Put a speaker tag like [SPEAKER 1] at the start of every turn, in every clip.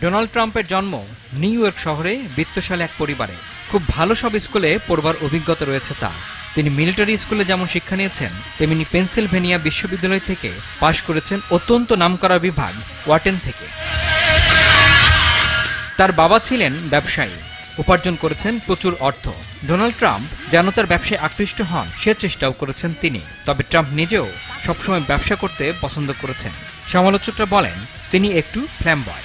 [SPEAKER 1] Donald ট্রাম্পের জন্ম new York শহরে বিত্তশালী এক পরিবারে। খুব ভালো সব স্কুলে পড়বার অভিজ্ঞতা রয়েছে তার। তিনি মিলিটারি স্কুলে যেমন শিক্ষা নিয়েছেন, তেমনি পেনসিলভেনিয়া বিশ্ববিদ্যালয় থেকে পাশ করেছেন অত্যন্ত নামকরা বিভাগ ওয়াটেন থেকে। তার বাবা ছিলেন ব্যবসায়ী। উপার্জন করেছেন প্রচুর অর্থ। ডোনাল্ড ট্রাম্প যেন তার ব্যবসায় আকৃষ্ট হন, সে চেষ্টাও করেছেন তিনি। তবে ট্রাম্প নিজেও সবসময় ব্যবসা করতে পছন্দ করেছেন। সমালোচকরা বলেন, তিনি একটু ফ্ল্যামবয়।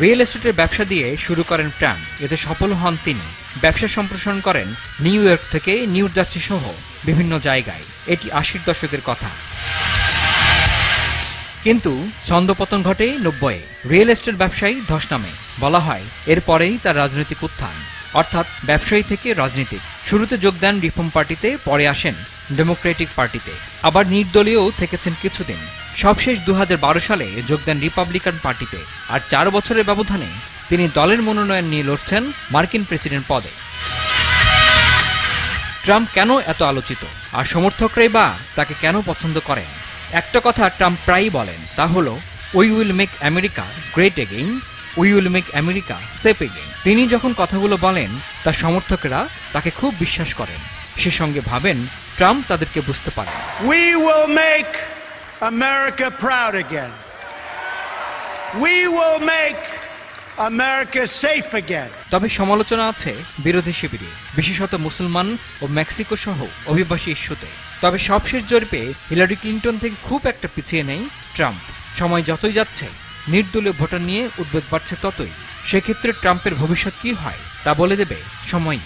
[SPEAKER 1] রিয়েল এস্টেটের ব্যবসা দিয়ে শুরু করেন ট্রাম্প। এতে সফল হন তিনি। ব্যবসা সম্প্রসারণ করেন নিউ ইয়র্ক থেকে নিউ জার্সি সহ বিভিন্ন জায়গায়। এটি আশির দশকের কথা। কিন্তু ছন্দপতন ঘটে নব্বইয়ে। রিয়েল এস্টেট ব্যবসায়ী ধস নামে। বলা হয় এরপরেই তার রাজনৈতিক উত্থান। অর্থাৎ ব্যবসায়ী থেকে রাজনীতিক। শুরুতে যোগ দেন রিফর্ম পার্টিতে, পরে আসেন ডেমোক্রেটিক পার্টিতে। আবার নির্দলীয়ও থেকেছেন কিছুদিন। সবশেষ দু হাজার বারো সালে যোগ দেন রিপাবলিকান পার্টিতে। আর চার বছরের ব্যবধানে তিনি দলের মনোনয়ন নিয়ে লড়ছেন মার্কিন প্রেসিডেন্ট পদে। ট্রাম্প কেন এত আলোচিত? আর সমর্থকরাই বা তাকে কেন পছন্দ করেন? একটা কথা ট্রাম্প প্রায়ই বলেন, তা হলো we will make America great again we will make America safe again তিনি যখন কথাগুলো বলেন তার সমর্থকেরা তাকে খুব বিশ্বাস করেন। সে সঙ্গে ভাবেন, ট্রাম্প তাদেরকে বুঝতে পারেন।
[SPEAKER 2] We will make America proud again. We will make America safe again.
[SPEAKER 1] তবে সমালোচনা আছে বিরোধী শিবিরে, বিশেষত মুসলমান ও মেক্সিকো সহ অভিবাসী ইস্যুতে তবে সবশেষ জরিপে হিলারি ক্লিন্টন থেকে খুব একটা পিছিয়ে নেই ট্রাম্প সময় যতই যাচ্ছে, নির্দলীয় ভোটার নিয়ে উদ্বেগ বাড়ছে ততই সেক্ষেত্রে ট্রাম্পের ভবিষ্যৎ কি হয়, তা বলে দেবে সময়ই